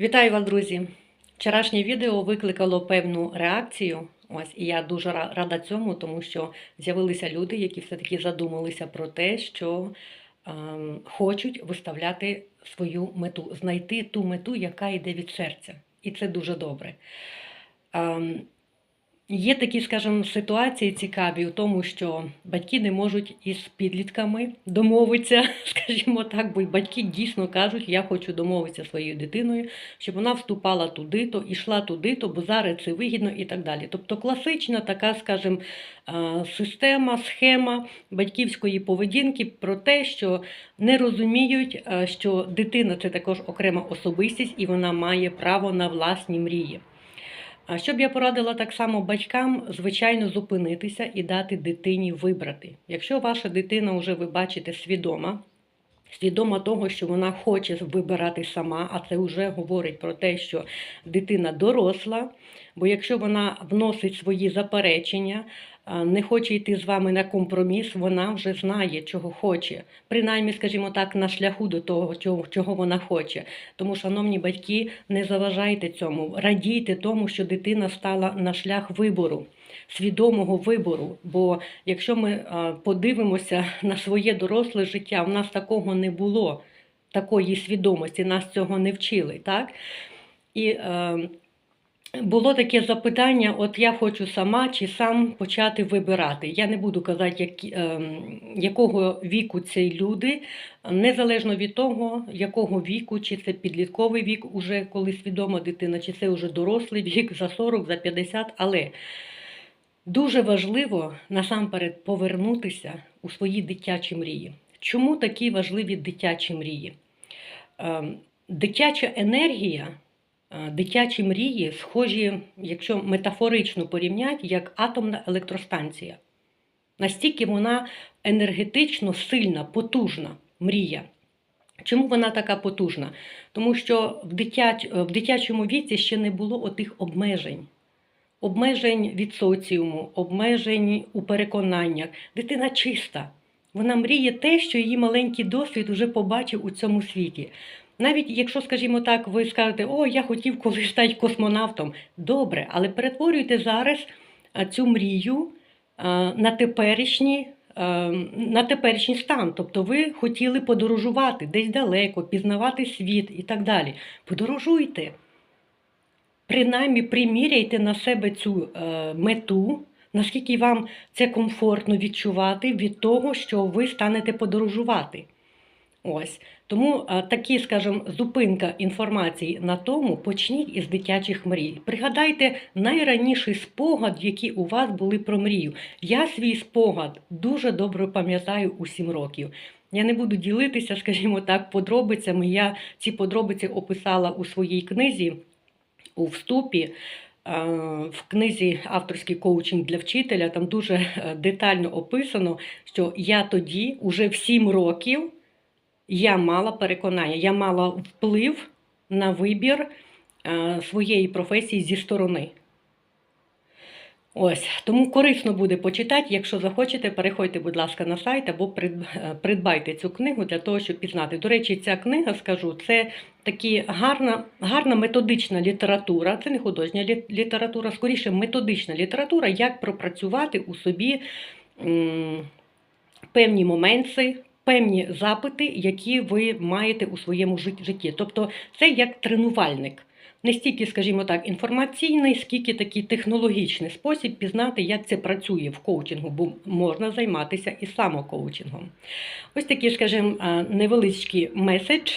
Вітаю вас, друзі! Вчорашнє відео викликало певну реакцію. Ось і я дуже рада цьому, тому що з'явилися люди, які все-таки задумалися про те, що ем, хочуть виставляти свою мету, знайти ту мету, яка йде від серця. І це дуже добре. Ем, Є такі, скажімо, ситуації цікаві у тому, що батьки не можуть із підлітками домовитися, скажімо так, бо батьки дійсно кажуть, я хочу домовитися своєю дитиною, щоб вона вступала туди-то, ішла туди-то, бо зараз це вигідно і так далі. Тобто класична така, скажімо, система, схема батьківської поведінки про те, що не розуміють, що дитина це також окрема особистість і вона має право на власні мрії. А що б я порадила так само батькам, звичайно, зупинитися і дати дитині вибрати. Якщо ваша дитина вже ви бачите свідома, свідома того, що вона хоче вибирати сама, а це вже говорить про те, що дитина доросла. Бо якщо вона вносить свої заперечення, не хоче йти з вами на компроміс, вона вже знає, чого хоче. Принаймні, скажімо так, на шляху до того, чого, вона хоче. Тому, шановні батьки, не заважайте цьому, радійте тому, що дитина стала на шлях вибору, свідомого вибору. Бо якщо ми подивимося на своє доросле життя, в нас такого не було, такої свідомості, нас цього не вчили. Так? І е, було таке запитання: от я хочу сама чи сам почати вибирати. Я не буду казати, які, ем, якого віку ці люди, незалежно від того, якого віку, чи це підлітковий вік, уже коли свідома дитина, чи це вже дорослий вік за 40, за 50, але дуже важливо насамперед повернутися у свої дитячі мрії. Чому такі важливі дитячі мрії? Ем, Дитяча енергія Е, Дитячі мрії схожі, якщо метафорично порівняти, як атомна електростанція. Настільки вона енергетично сильна, потужна мрія. Чому вона така потужна? Тому що в, дитяч... в дитячому віці ще не було отих обмежень. Обмежень від соціуму, обмежень у переконаннях. Дитина чиста. Вона мріє те, що її маленький досвід вже побачив у цьому світі. Навіть якщо, скажімо так, ви скажете, о, я хотів колись стати космонавтом. Добре, але перетворюйте зараз цю мрію на теперішній, на теперішній стан. Тобто ви хотіли подорожувати десь далеко, пізнавати світ і так далі. Подорожуйте. Принаймні приміряйте на себе цю е, мету, наскільки вам це комфортно відчувати від того, що ви станете подорожувати. Ось тому а, такі, скажімо, зупинка інформації на тому почніть із дитячих мрій. Пригадайте найраніший спогад, який у вас були про мрію. Я свій спогад дуже добре пам'ятаю у 7 років. Я не буду ділитися, скажімо так, подробицями. Я ці подробиці описала у своїй книзі у вступі. В книзі авторський коучинг для вчителя там дуже е, детально описано, що я тоді, уже в 7 років, я мала переконання, я мала вплив на вибір е, своєї професії зі сторони. Ось, тому корисно буде почитати. Якщо захочете, переходьте, будь ласка, на сайт або е, придбайте цю книгу для того, щоб пізнати. До речі, ця книга, скажу, це такі гарна, гарна методична література, це не художня література, скоріше методична література, як пропрацювати у собі м, певні моменти, певні запити, які ви маєте у своєму житті. Тобто це як тренувальник. Не стільки, скажімо так, інформаційний, скільки такий технологічний спосіб пізнати, як це працює в коучингу, бо можна займатися і самокоучингом. Ось такий, скажімо, невеличкий меседж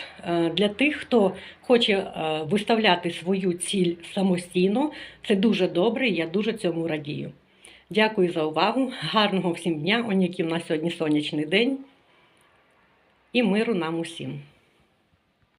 для тих, хто хоче виставляти свою ціль самостійно. Це дуже добре, я дуже цьому радію. Дякую за увагу. Гарного всім дня, он який нас сьогодні сонячний день. І миру нам усім.